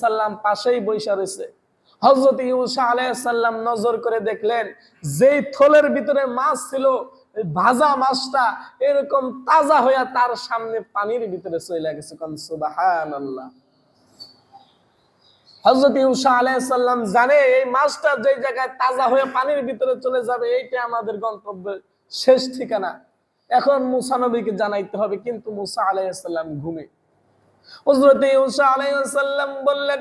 সাল্লাম পাশেই বৈশা রয়েছে। হজরত ইউসা আলাইসাল্লাম নজর করে দেখলেন, যেই থলের ভিতরে মাছ ছিল ভাজা মাছটা এরকম তাজা হইয়া তার সামনে পানির ভিতরে চলে গেছে। কোন সুবাহান আল্লাহ হজরত ইউসা আলাইসাল্লাম জানে, এই মাছটা যে জায়গায় তাজা হয়ে পানির ভিতরে চলে যাবে, এইটা আমাদের গন্তব্যের শেষ ঠিকানা। এখন মুসা নবীকে জানাইতে হবে, কিন্তু মুসা আলাইসাল্লাম ঘুমে। বললেন,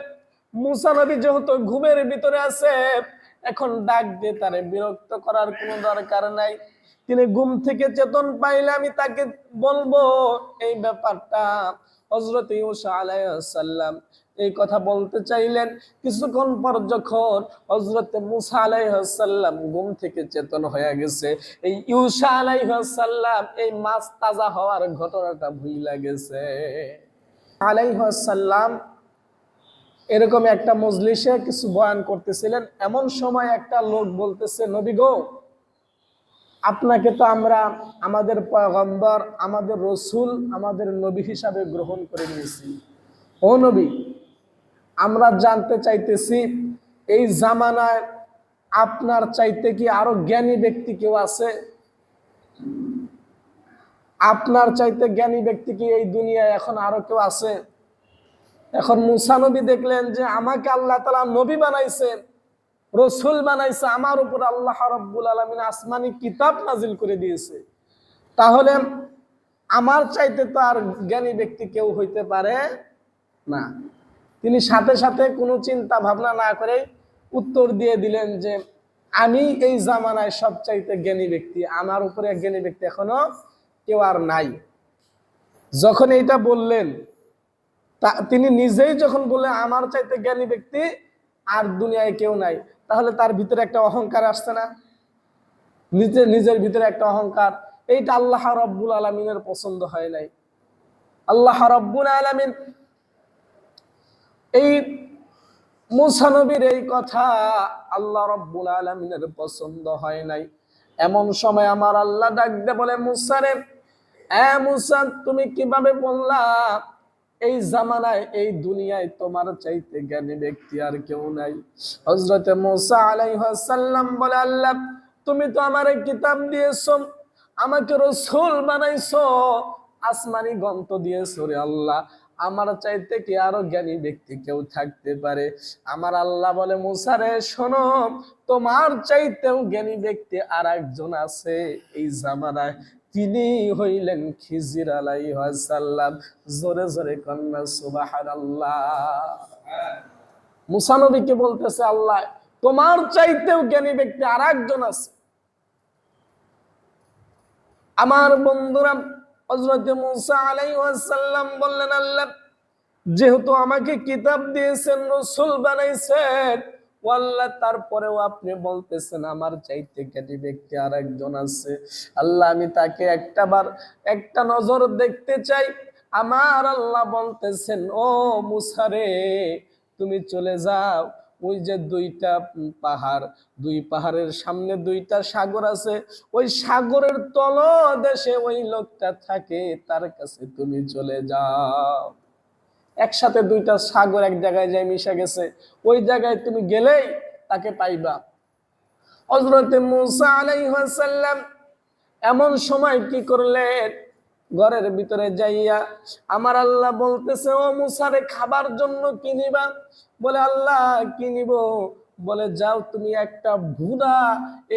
মুসা নবী যেহেতু ঘুমের ভিতরে আছে, এখন ডাক দিয়ে তারে বিরক্ত করার কোনো দরকার নাই। তিনি ঘুম থেকে চেতন পাইলে আমি তাকে বলব। এই ব্যাপারটা এই কথা বলতে চাইলেন। কিছুক্ষণ পর যখন হজরত মুসা আলাইসাল্লাম ঘুম থেকে চেতন হয়ে গেছে, এই ইউসা আলাইসাল্লাম এই মাছ তাজা হওয়ার ঘটনাটা ভুইলা গেছে। আলাইসাল্লাম এরকম একটা মজলিসে কিছু বয়ান করতেছিলেন। এমন সময় একটা লোক বলতেছে, নবী গো, আপনাকে তো আমরা আমাদের পয়গম্বর, আমাদের রসুল, আমাদের নবী হিসাবে গ্রহণ করে নিয়েছি। ও নবী, আমরা জানতে চাইতেছি এই জামানায় আপনার চাইতে কি আরও জ্ঞানী ব্যক্তি কেউ আছে? আপনার চাইতে জ্ঞানী ব্যক্তি কি এই দুনিয়ায় এখন আরও কেউ আছে? এখন মুসা নবী দেখলেন যে আমাকে আল্লাহ তালা নবী বানাইছেন, রসুল বানাইছে, আমার উপর আল্লাহ রব্বুল আলমিন আসমানি কিতাব নাজিল করে দিয়েছে। তাহলে আমার চাইতে তো আর জ্ঞানী ব্যক্তি কেউ হইতে পারে না। তিনি সাথে সাথে কোনো চিন্তা ভাবনা না করে উত্তর দিয়ে দিলেন যে, আমি এই জামানায় সবচাইতে জ্ঞানী ব্যক্তি, আমার উপরে জ্ঞানী ব্যক্তি এখনও কেউ আর নাই। যখন এইটা বললেন তিনি নিজেই যখন বললেন, আমার চাইতে জ্ঞানী ব্যক্তি আর দুনিয়ায় কেউ নাই, তাহলে তার ভিতরে একটা অহংকার আসছে না? নিজের নিজের ভিতরে একটা অহংকার। এইটা আল্লাহ রব্বুল আলমিনের পছন্দ হয় নাই। আল্লাহ রব্বুল আলমিন এই মুসানবীর এই কথা আল্লাহ রব্বুল আলমিনের পছন্দ হয় নাই। এমন সময় আমার আল্লাহ ডাকতে বলে মুসারে তুমি কীভাবে বললা, এই জামানায়, এই দুনিয়ায় তোমার চাইতে জ্ঞানী ব্যক্তি আর কেউ নাই? হজরতে মুসা আলাইহাল্লাম বলে, আল্লাহ, তুমি তো আমার কিতাব দিয়েছ, আমাকে রসুল বানাইছো, আসমানি গন্ত দিয়েছ রে আল্লাহ। আমার চাইতে কি আরও জ্ঞানী ব্যক্তি কেউ থাকতে পারে? আমার আল্লাহ বলে, মুসারে, শোনো, তোমার চাইতেও জ্ঞানী ব্যক্তি আর একজন আছে। এই জামানায় তিনি হইলেন খিজির আলাইহাল্লাম জোরে জোরে কন্যা আল্লাহ মুসানবীকে বলতেছে, আল্লাহ, তোমার চাইতেও জ্ঞানী ব্যক্তি আর একজন আছে। আমার বন্ধুরা বললেন, আল্লাহ, যেহেতু আমাকে কিতাব দিয়েছেন, রসুল বানাইছেন আল্লাহ তারপরেও আপনি বলতেছেন, আমার চাইতে জ্ঞানী ব্যক্তি আর একজন আছে। আল্লাহ, আমি তাকে একটা বার, একটা নজর দেখতে চাই। আমার আল্লাহ বলতেছেন, ও মুসারে তুমি চলে যাও। ওই যে দুইটা পাহাড়, দুই পাহাড়ের সামনে দুইটা সাগর আছে, ওই সাগরের তল দেশে ওই লোকটা থাকে, তার কাছে তুমি চলে যাও। একসাথে দুইটা সাগর এক জায়গায় যাই মিশে গেছে, ওই জায়গায় তুমি গেলেই তাকে পাইবা। হজরতে মুসা আলাইহাল্লাম এমন সময় কি করলেন? ঘরের ভিতরে যাইয়া আমার আল্লাহ বলতেছে, ও মুসারে, খাবার জন্য কিনিবা বলে, আল্লাহ কিনিব বলে, যাও তুমি একটা ভুনা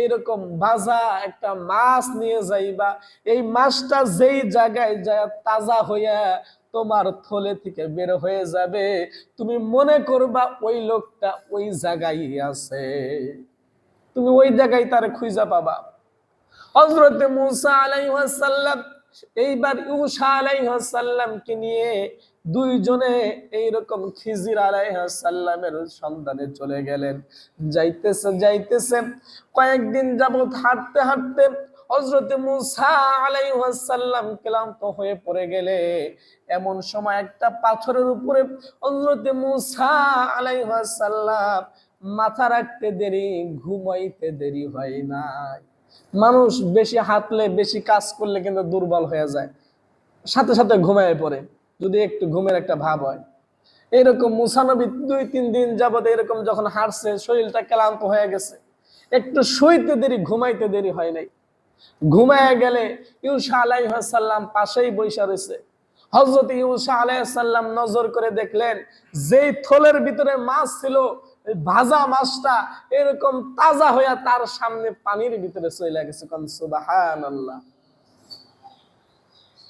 এইরকম ভাজা, একটা মাছ নিয়ে যাইবা। এই মাছটা যেই জায়গায় যায় তাজা হইয়া তোমার থলে থেকে বের হয়ে যাবে। তুমি মনে করবা ওই লোকটা ওই জায়গায় আছে। তুমি ওই জায়গায় তার খুঁজা পাবা। হজরতে মুসা আলাইহাল্লাম এইবার ইউসা আলাইহাল্লামকে নিয়ে দুইজনে এইরকম খিজির আলাইহাল্লামের সন্ধানে চলে গেলেন। যাইতেছে যাইতেছে। কয়েকদিন যাবত হাঁটতে হাঁটতে হজরতে মুসা আলাইহাল্লাম ক্লান্ত হয়ে পড়ে গেলে। এমন সময় একটা পাথরের উপরে হজরতে মুসা আলাইহাল্লাম মাথা রাখতে দেরি, ঘুমাইতে দেরি হয় নাই। মানুষ বেশি হাঁটলে, বেশি কাজ করলে কিন্তু দুর্বল হয়ে যায়। সাথে সাথে ঘুমায় পড়ে, যদি একটু ঘুমের একটা ভাব হয়। এরকম মুসানবী দুই, তিন দিন যাবত এরকম যখন হাঁটছে, শরীরটা ক্লান্ত হয়ে গেছে। একটু শুইতে দেরি, ঘুমাইতে দেরি হয় নাই। ঘুমায় গেলে ইউসা আলাইসাল্লাম পাশেই বৈশা রয়েছে। হজরত ইউসা আলাইসাল্লাম নজর করে দেখলেন, যেই থলের ভিতরে মাছ ছিল ভাজা মাছটা এরকম তাজা হইয়া তার সামনে পানির ভিতরে চলে গেছে। কোন সুবাহান আল্লাহ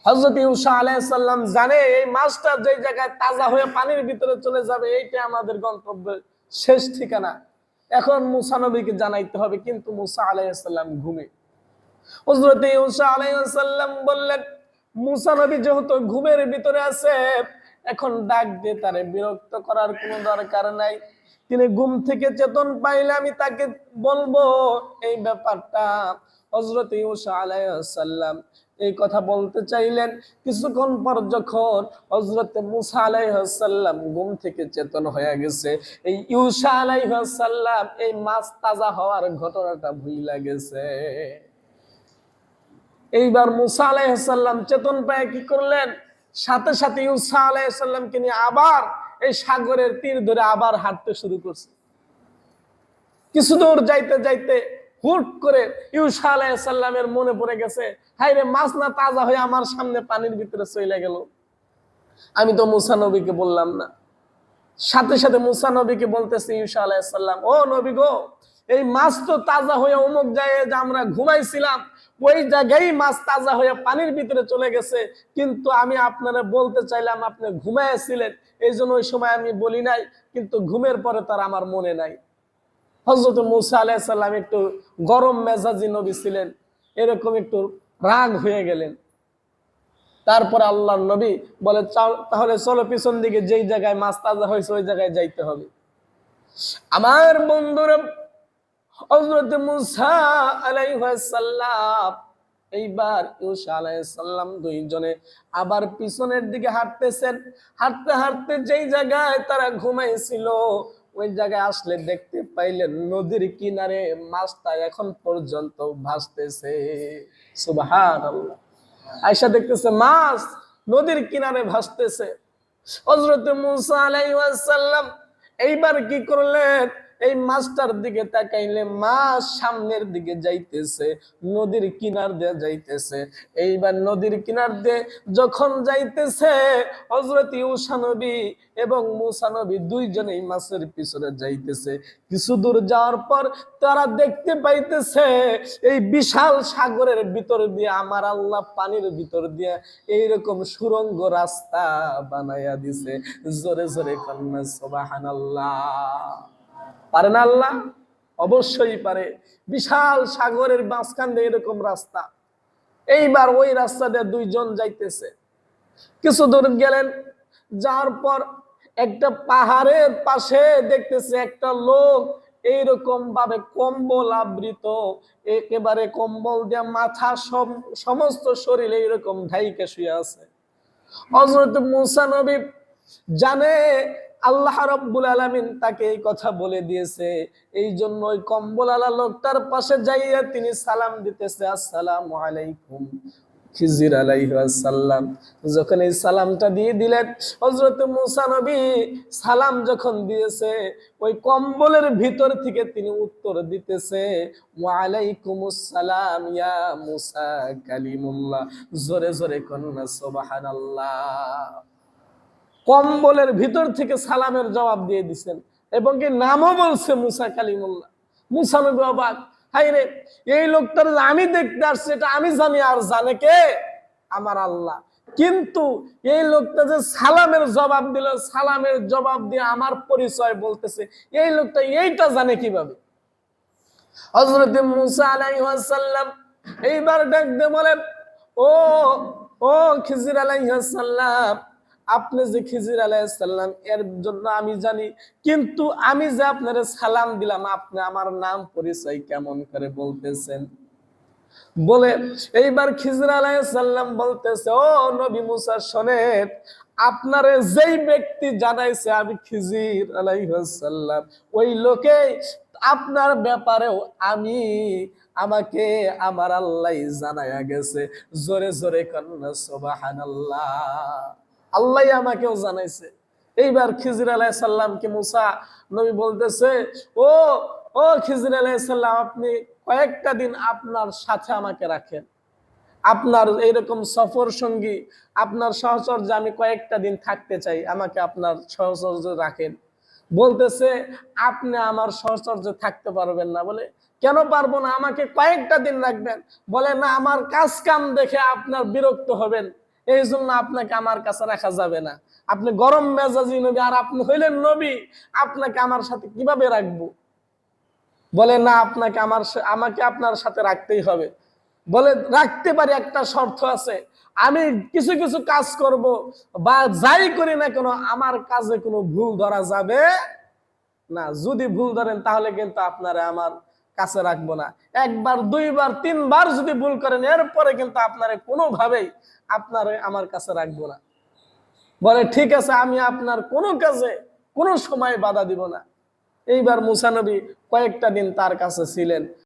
হজরত ইউসা আলাইসাল্লাম জানে এই মাছটা যে জায়গায় তাজা হয়ে পানির ভিতরে চলে যাবে, এইটা আমাদের গন্তব্যের শেষ ঠিকানা। এখন মুসা নবীকে জানাইতে হবে, কিন্তু মুসা আলাইসাল্লাম ঘুমে। হজরত ইউসা আলাইসাল্লাম বললেন, মুসা নবী যেহেতু ঘুমের ভিতরে আছে, এখন ডাক দিয়ে তারে বিরক্ত করার কোনো দরকার নাই। তিনি ঘুম থেকে চেতন পাইলে আমি তাকে বলব, এই ব্যাপারটা হজরত ইউসা আলাইসাল্লাম এই কথা বলতে চাইলেন। কিছুক্ষণ পর যখন হজরত মুসা আলাইসাল্লাম ঘুম থেকে চেতন হয়ে গেছে, এই ইউসা আলাইসাল্লাম এই মাছ তাজা হওয়ার ঘটনাটা ভুইলা গেছে। এইবার মুসা আলাইসাল্লাম চেতন পায় কি করলেন? সাথে সাথে ইউসা আলাইসাল্লামকে নিয়ে আবার এই সাগরের তীর ধরে আবার হাঁটতে শুরু করছে। কিছু দূর যাইতে যাইতে হুট করে ইউসা আলাইসাল্লামের মনে পড়ে গেছে হাই রে মাছ না তাজা হয়ে আমার সামনে পানির ভিতরে চলে গেল। আমি তো মুসা নবীকে বললাম না। সাথে সাথে মুসা নবীকে বলতেছে ইউসা আলাইসাল্লাম ও নবী গো, এই মাছ তো তাজা হয়ে অমুক জায়গায় যে আমরা ঘুমাইছিলাম, ওই জায়গায় মাছ তাজা হয়ে পানির ভিতরে চলে গেছে, কিন্তু আমি আপনারা বলতে চাইলাম, আপনি ঘুমাইছিলেন এই জন্য ওই সময় আমি বলি নাই, কিন্তু ঘুমের পরে তার আমার মনে নাই। হজরত মুসা আলাইসাল্লাম একটু গরম মেজাজি নবী ছিলেন, এরকম একটু রাগ হয়ে গেলেন। তারপর আল্লাহ নবী বলে, "চাও- তাহলে চলো পিছন দিকে, যেই জায়গায় মাছ তাজা হয়েছে, ওই জায়গায় যাইতে হবে। আমার বন্ধুরা হজরত মুসা আলাইসাল্লাম এইবার ইউসা আলাইসাল্লাম দুইজনে আবার পিছনের দিকে হাঁটতেছেন। হাঁটতে হাঁটতে যেই জায়গায় তারা ঘুমাইছিল, ওই জায়গায় আসলে দেখতে পাইলেন নদীর কিনারে মাছটা এখন পর্যন্ত ভাসতেছে। সুবাহান আয়সা দেখতেছে, মাছ নদীর কিনারে ভাসতেছে। হজরত মুসা আলাইসাল্লাম এইবার কি করলেন? এই মাছটার দিকে তাকাইলে মাছ সামনের দিকে যাইতেছে, নদীর কিনার দিয়ে যাইতেছে। এইবার নদীর কিনার দিয়ে যখন যাইতেছে হজরত ইউসানবী এবং মুসানবী দুইজনেই মাছের পিছনে যাইতেছে। কিছু দূর যাওয়ার পর তারা দেখতে পাইতেছে, এই বিশাল সাগরের ভিতর দিয়ে, আমার আল্লাহ পানির ভিতর দিয়ে এইরকম সুরঙ্গ রাস্তা বানাইয়া দিছে। জোরে জোরে কন্যা সোবাহান পারে না আল্লাহ? অবশ্যই পারে। বিশাল সাগরের মাঝখান দিয়ে এরকম রাস্তা। এইবার ওই রাস্তা দিয়ে দুইজন যাইতেছে। কিছু দূর গেলেন, যাওয়ার পর একটা পাহাড়ের পাশে দেখতেছে একটা লোক এইরকম ভাবে কম্বল আবৃত, একেবারে কম্বল দিয়ে মাথা সম- সমস্ত শরীর এইরকম ঢাইকে শুয়ে আছে। হজরত মুসা নবী জানে আল্লাহ রব্বুল আলামিন তাকে এই কথা বলে দিয়েছে, এই জন্য ওই কম্বল আলা লোকটার পাশে যাইয়া তিনি সালাম দিতেছে, আসসালামু আলাইকুম। খিজির আলাইহাল্লাম যখন এই সালামটা দিয়ে দিলেন হজরত সালাম যখন দিয়েছে, ওই কম্বলের ভিতর থেকে তিনি উত্তর দিতেছে ওয়ালাইকুম আসসালাম ইয়া মুসা কালিমুল্লাহ। জোরে জোরে কন্যা সুবহানাল্লাহ। কম্বলের ভিতর থেকে সালামের জবাব দিয়ে দিছেন। এবং কি নামও বলছে মুসা কালিমুল্লাহ। মুসা নবী অবাক। হাই রে, এই লোকটার আমি দেখতে আসছি, এটা আমি জানি আর জানে কে? আমার আল্লাহ। কিন্তু এই লোকটা যে সালামের জবাব দিল, সালামের জবাব দিয়ে আমার পরিচয় বলতেছে, এই লোকটা এইটা জানে কীভাবে? হজরত মুসা আলাইহাল্লাম এইবার ডাক দিয়ে বলেন, ও ও খিজির আলাইহাল্লাম আপনি যে খিজির আলাইসাল্লাম এর জন্য আমি জানি, কিন্তু আমি যে আপনার সালাম দিলাম, আপনি আমার নাম পরিচয় কেমন করে বলতেছেন? বলে, এইবার খিজির আলাইসাল্লাম বলতেছে, ও নবী মুসা, শোনেন, আপনারে যেই ব্যক্তি জানাইছে আমি খিজির আলাইসাল্লাম ওই লোকে আপনার ব্যাপারেও আমি, আমাকে আমার আল্লাহ জানাইয়া গেছে। জোরে জোরে কন্যা সোবাহান আল্লাহ আল্লাহ আমাকেও জানাইছে। এইবার খিজির আলাইসাল্লামকে মুসা নবী বলতেছে, ও ও খিজির আলাইসাল্লাম আপনি কয়েকটা দিন আপনার সাথে আমাকে রাখেন। আপনার এইরকম সফর সঙ্গী, আপনার সহচর্য আমি কয়েকটা দিন থাকতে চাই, আমাকে আপনার সহচর্য রাখেন। বলতেছে, আপনি আমার সহচর্য থাকতে পারবেন না। বলে, কেন পারব না? আমাকে কয়েকটা দিন রাখবেন। বলে, না, আমার কাজ কাম দেখে আপনার বিরক্ত হবেন। এই জন্য আপনাকে আমার কাছে রাখা যাবে না। আপনি গরম মেজাজি নবী, আর আপনি হইলেন নবী, আপনাকে আমার সাথে কীভাবে রাখব? বলে, না, আপনাকে আমার আমাকে আপনার সাথে রাখতেই হবে। বলে, রাখতে পারি, একটা শর্ত আছে। আমি কিছু কিছু কাজ করব বা যাই করি না কেন, আমার কাজে কোনো ভুল ধরা যাবে না। যদি ভুল ধরেন, তাহলে কিন্তু আপনারা আমার কাছে রাখব না। একবার, দুইবার, তিনবার যদি ভুল করেন, এরপরে কিন্তু আপনারা কোনোভাবেই আপনারে আমার কাছে রাখব না। বলে, ঠিক আছে, আমি আপনার কোনো কাজে কোনো সময় বাধা দিব না। এইবার মুসানবী কয়েকটা দিন তার কাছে ছিলেন।